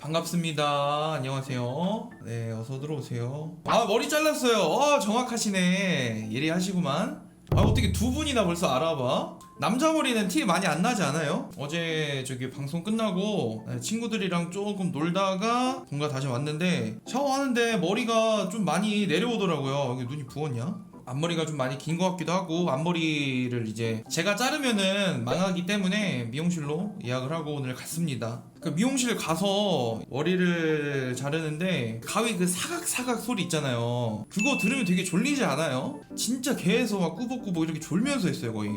반갑습니다. 안녕하세요. 네, 어서 들어오세요. 아, 머리 잘랐어요. 어, 정확하시네. 예리하시구만. 아, 어떻게 두 분이나 벌써 알아봐? 남자 머리는 티 많이 안 나지 않아요? 어제 저기 방송 끝나고 네, 친구들이랑 조금 놀다가 뭔가 다시 왔는데 샤워하는데 머리가 좀 많이 내려오더라고요. 여기 눈이 부었냐? 앞머리가 좀 많이 긴 것 같기도 하고 앞머리를 이제 제가 자르면은 망하기 때문에 미용실로 예약을 하고 오늘 갔습니다. 그 미용실 가서 머리를 자르는데 가위 그 사각사각 소리 있잖아요. 그거 들으면 되게 졸리지 않아요? 진짜 계속 막 꾸벅꾸벅 이렇게 졸면서 했어요 거의.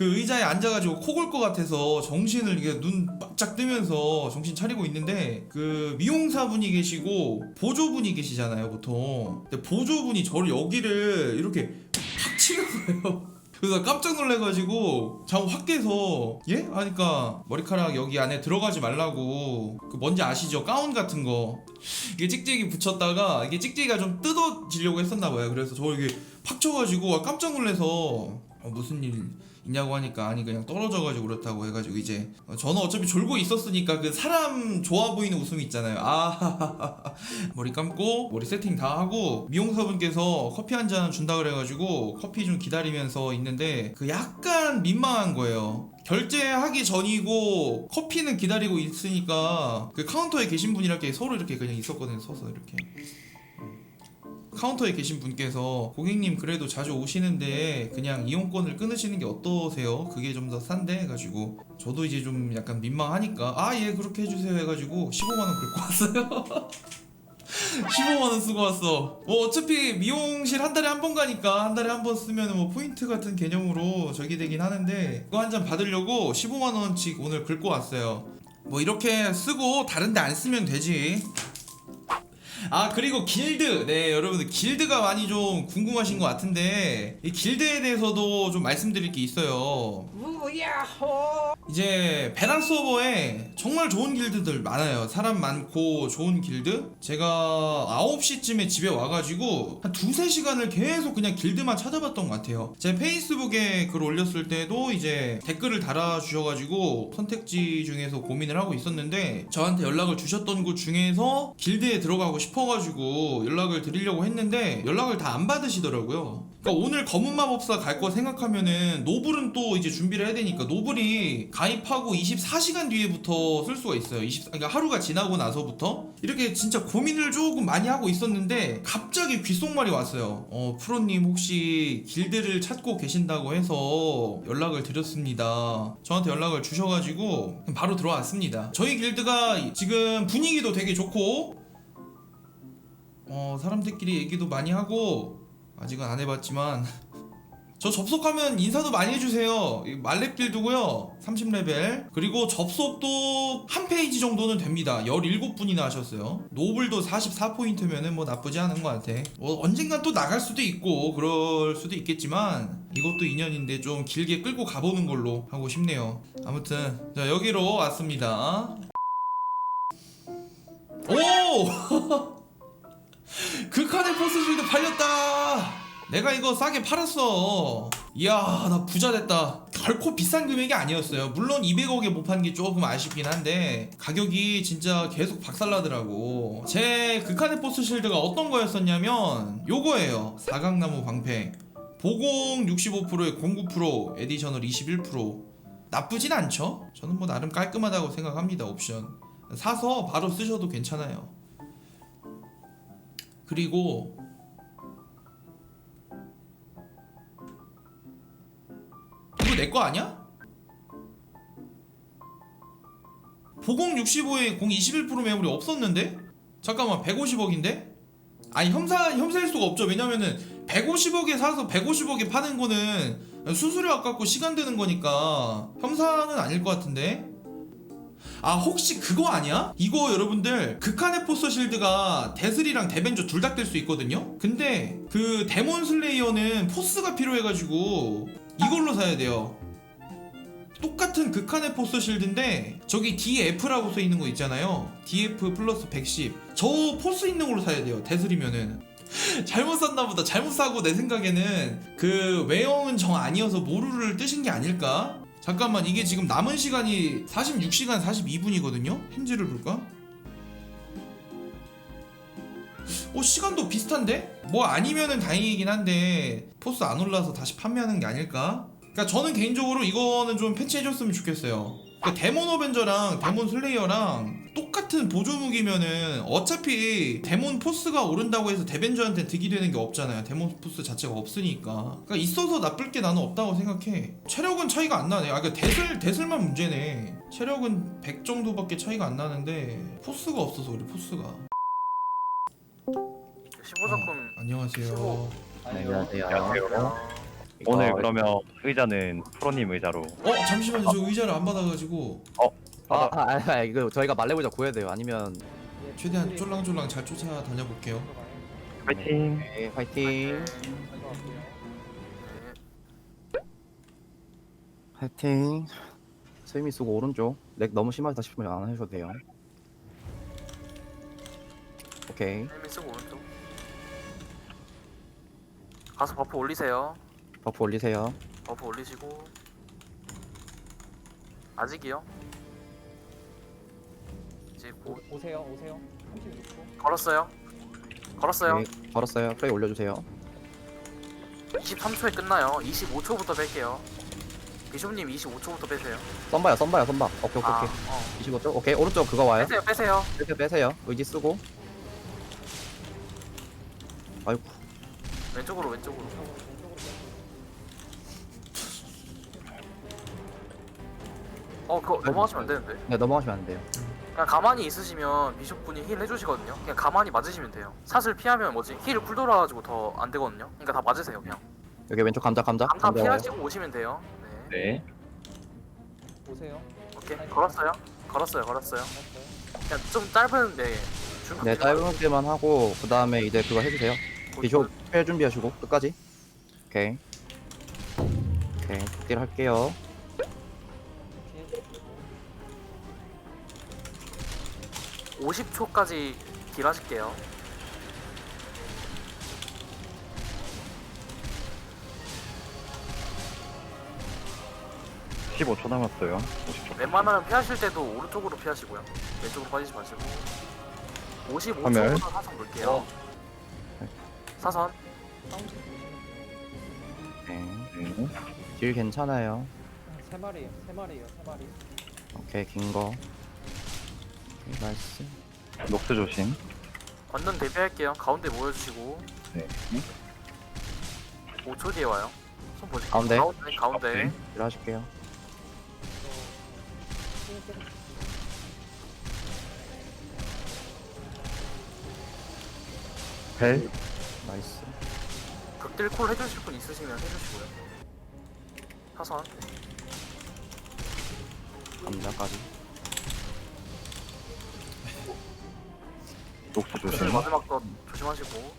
그 의자에 앉아가지고 코골 것 같아서 정신을 이게 눈 바짝 뜨면서 정신 차리고 있는데 그 미용사분이 계시고 보조분이 계시잖아요 보통 근데 보조분이 저를 여기를 이렇게 팍 치는 거예요 그래서 깜짝 놀래가지고 잠 확 깨서 예? 하니까 머리카락 여기 안에 들어가지 말라고 그 뭔지 아시죠? 가운 같은 거 이게 찍찍이 붙였다가 이게 찍찍이가 좀 뜯어지려고 했었나 봐요 그래서 저 이게 팍 쳐가지고 깜짝 놀래서 어, 무슨 일 있냐고 하니까 아니 그냥 떨어져가지고 그렇다고 해가지고 이제 어, 저는 어차피 졸고 있었으니까 그 사람 좋아 보이는 웃음이 있잖아요. 아 머리 감고 머리 세팅 다 하고 미용사분께서 커피 한 잔 준다 그래가지고 커피 좀 기다리면서 있는데 그 약간 민망한 거예요. 결제하기 전이고 커피는 기다리고 있으니까 그 카운터에 계신 분이랑 서로 이렇게 그냥 있었거든요. 서서 이렇게 카운터에 계신 분께서 고객님 그래도 자주 오시는데 그냥 이용권을 끊으시는 게 어떠세요? 그게 좀 더 싼데? 해가지고 저도 이제 좀 약간 민망하니까 아 예 그렇게 해주세요 해가지고 15만원 긁고 왔어요. 15만원 쓰고 왔어. 뭐 어차피 미용실 한 달에 한 번 가니까 한 달에 한 번 쓰면 뭐 포인트 같은 개념으로 저기 되긴 하는데 그거 한 잔 받으려고 15만원씩 오늘 긁고 왔어요. 뭐 이렇게 쓰고 다른 데 안 쓰면 되지 아 그리고 길드. 네 여러분들 길드가 많이 좀 궁금하신 것 같은데 이 길드에 대해서도 좀 말씀드릴 게 있어요. 우야호. 이제 베란 서버에 정말 좋은 길드들 많아요. 사람 많고 좋은 길드. 제가 9시쯤에 집에 와가지고 한 두세 시간을 계속 그냥 길드만 찾아봤던 것 같아요. 제 페이스북에 글 올렸을 때도 이제 댓글을 달아주셔가지고 선택지 중에서 고민을 하고 있었는데 저한테 연락을 주셨던 곳 중에서 길드에 들어가고 싶어가지고 연락을 드리려고 했는데 연락을 다 안 받으시더라고요. 그러니까 오늘 검은 마법사 갈 거 생각하면은 노블은 또 이제 준비를 해야 되니까 노블이 가입하고 24시간 뒤에부터 쓸 수가 있어요. 20 그러니까 하루가 지나고 나서부터 이렇게 진짜 고민을 조금 많이 하고 있었는데 갑자기 귓속말이 왔어요. 어 프로님 혹시 길드를 찾고 계신다고 해서 연락을 드렸습니다. 저한테 연락을 주셔가지고 바로 들어왔습니다. 저희 길드가 지금 분위기도 되게 좋고 어 사람들끼리 얘기도 많이 하고 아직은 안 해봤지만 저 접속하면 인사도 많이 해주세요. 이 말렙 길드고요. 30레벨. 그리고 접속도 한 페이지 정도는 됩니다. 17분이나 하셨어요. 노블도 44포인트면은 뭐 나쁘지 않은 것 같아. 뭐 언젠간 또 나갈 수도 있고 그럴 수도 있겠지만 이것도 인연인데 좀 길게 끌고 가보는 걸로 하고 싶네요. 아무튼 자 여기로 왔습니다. 오! 극한의 포스 실드 팔렸다. 내가 이거 싸게 팔았어. 이야, 나 부자 됐다. 결코 비싼 금액이 아니었어요. 물론 200억에 못 판 게 조금 아쉽긴 한데 가격이 진짜 계속 박살나더라고. 제 극한의 포스 실드가 어떤 거였었냐면 요거예요. 사각나무 방패. 보공 65%에 09% 에디셔널 21% 나쁘진 않죠? 저는 뭐 나름 깔끔하다고 생각합니다. 옵션. 사서 바로 쓰셔도 괜찮아요. 그리고 내 거 아니야? 보공 65에 공 21% 매물이 없었는데? 잠깐만 150억인데? 아니 혐사 혐사일 수가 없죠 왜냐면은 150억에 사서 150억에 파는 거는 수수료 아깝고 시간 드는 거니까 혐사는 아닐 것 같은데 아 혹시 그거 아니야? 이거 여러분들 극한의 포스 실드가 데슬이랑 데벤저 둘다뜰수 있거든요? 근데 그 데몬 슬레이어는 포스가 필요해가지고 이걸로 사야 돼요 똑같은 극한의 포스 실드인데 저기 DF라고 써 있는 거 있잖아요 DF 플러스 110저 포스 있는 걸로 사야 돼요 데슬이면은 잘못 샀나 보다. 잘못 사고 내 생각에는 그 외형은 정 아니어서 모루를 뜨신 게 아닐까? 잠깐만 이게 지금 남은 시간이 46시간 42분이거든요? 힌지를 볼까? 어 시간도 비슷한데? 뭐 아니면은 다행이긴 한데 포스 안 올라서 다시 판매하는 게 아닐까? 그러니까 저는 개인적으로 이거는 좀 패치해줬으면 좋겠어요. 그러니까 데몬 어벤져랑 데몬 슬레이어랑 똑같은 보조 무기면은 어차피 데몬 포스가 오른다고 해서 데벤저한테 득이 되는 게 없잖아요. 데몬 포스 자체가 없으니까. 그러니까 있어서 나쁠 게 나는 없다고 생각해. 체력은 차이가 안 나네. 아, 그러니까 대슬 대슬만 문제네. 체력은 100 정도밖에 차이가 안 나는데 포스가 없어서 그래. 포스가. 15작품 아, 안녕하세요. 안녕하세요. 안녕하세요. 이거 오늘 그러면 의자는 프로님 의자로 어 잠시만요. 저 의자를 안 받아가지고 아, 아, 아, 아, 이거 저희가 말레보자 구해야 돼요. 아니면 최대한 쫄랑쫄랑 잘 쫓아 다녀 볼게요. 파이팅 네, 파이팅. 파이팅. 세미 쓰고 오른쪽. 렉 너무 심하다 싶으면 안 하셔도 돼요. 오케이. 헬멧 쓰고 가서 버프 올리세요 버프 올리세요. 버프 올리시고 아직이요 이제 곧 오세요 오세요 36초 걸었어요 걸었어요 네, 걸었어요. 플레이 올려주세요. 23초에 끝나요 25초부터 뺄게요 비숍님 25초부터 빼세요 썬바야, 썬바야, 썬바. 오케이, 오케이, 아, 오케이. 어. 25쪽. 오케이, 오른쪽 그거 와요. 빼세요 빼세요 빼세요, 빼세요. 의지 쓰고. 아이고, 왼쪽으로 왼쪽으로 어 그거 넘어가시면 안 되는데 네, 넘어가시면 안 돼요. 그냥 가만히 있으시면 비숍분이 힐 해주시거든요. 그냥 가만히 맞으시면 돼요. 사슬 피하면 뭐지? 힐쿨 돌아가지고 더 안 되거든요. 그러니까 다 맞으세요 그냥. 여기 왼쪽 감자, 감자. 감자 와요. 피하시고 오시면 돼요. 네. 네 오세요 오케이 걸었어요. 걸었어요. 걸었어요. 그냥 좀 짧은데 중. 네, 짧은 때만 하고 그 다음에 이제 그거 해주세요. 비숍 회 준비하시고 끝까지. 오케이. 오케이, 극딜 할게요. 피해 50초까지 딜하실게요. 네. 15초 남았어요 50초 웬만하면 피하실 때도 오른쪽으로 피하시고요. 왼쪽으로 빠지지 마시고. 화면. 55초부터 사선 볼게요. 사선. 네. 네. 딜 괜찮아요. 세 마리에요 세 마리에요 세 마리 오케이, 긴 거. 오케이, 나이스. 녹스 조심 완전 대비할게요. 가운데 모여주시고. 네 5초 뒤에 와요. 손 보실게요. 가운데. 가운데. 가운데. 네. 딜 하실게요. 벨 나이스. 극딜 콜 해주실 분 있으시면 해주시고요. 사선. 감자까지. 사슬 조심 마지막 거 조심하시고.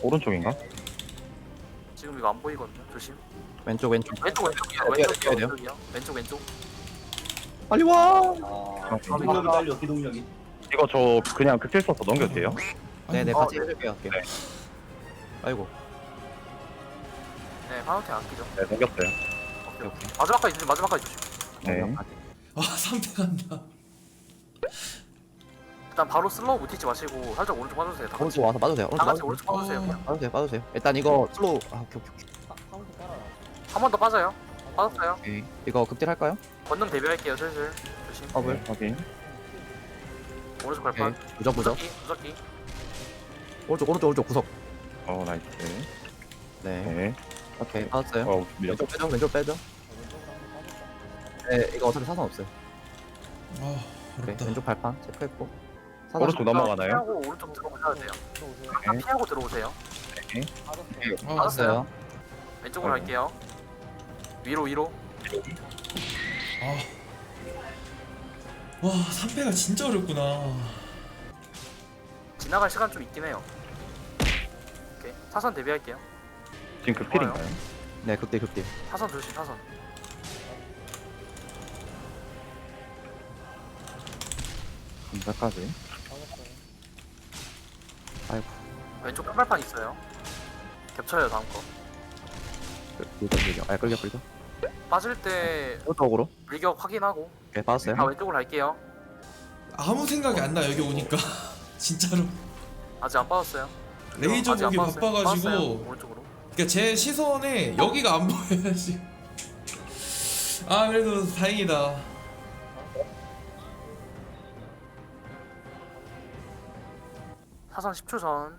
오른쪽인가? 지금 이거 안 보이거든요. 조심. 왼쪽, 왼쪽. 왼쪽 왼쪽이요. 어디야, 왼쪽이요. 어디야? 왼쪽이요. 왼쪽 왼쪽. 빨리 와! 아, 기동력이 딸려 기동력이 이거 저 그냥 극딜 써서 넘겨도 돼요? 네네, 어, 같이 네. 해줄게요. 오케이. 네. 아이고. 네, 파운틴 아끼죠. 네 넘겼어요 오케이. 오케이. 마지막까지 조심. 마지막까지 조심. 네 아 상태 간다. 일단 바로 슬로우 묻히지 마시고 살짝 오른쪽 빠져주세요. 다 같이. 오른쪽 와서 돼요. 다 같이 오른쪽 오른쪽 빠져주세요. 어. 그냥. 빠져도 돼요. 일단 이거 슬로우. 아, 오케이, 오케이, 오케이. 사, 사운드 깔아요 한번 더 빠져요. 빠졌어요. 오케이. 이거 극딜 할까요? 건능 대비할게요. 슬슬. 조심. 업을. 네, 확인 오른쪽 오케이. 발판. 무적, 무적. 무적기. 무적기. 오른쪽, 오른쪽, 오른쪽 구석. 어 나이스 네. 네 오케이, 빠졌어요. 어 밀렸 왼쪽 빼죠, 왼쪽 빼죠. 네, 이거 어차피 사선 없어요. 아 오케이, 어렵다. 왼쪽 발판 체크했고. 사선 오른쪽 넘어가나요? 피하고 오른쪽 들어오셔야 돼요. 또 오세요 다 피하고 들어오세요. 아, 빠졌어요. 왼쪽으로 네. 갈게요. 위로 위로. 와 3패가 진짜 어렵구나. 지나갈 시간 좀 있긴 해요. 오케이. 사선 대비할게요. 지금 극딜인가요? 네, 극딜, 극딜. 사선 조심. 사선. 감사까지 빠졌어요 아이고. 왼쪽 깜발판 있어요. 겹쳐요 다음 거. 끌겨 끌겨 아 끌겨 끌겨 빠질 때 오쪽으로 물격 확인하고 오케이 받았어요 다 왼쪽으로 갈게요. 아무 생각이 안 나 여기 오니까 진짜로 아직 안 빠졌어요. 레이저 아직 안 보기 빠졌어요. 바빠가지고 오른쪽으로. 그러니까 제 시선에 여기가 안 보여야지 아 그래도 다행이다 사선 10초 전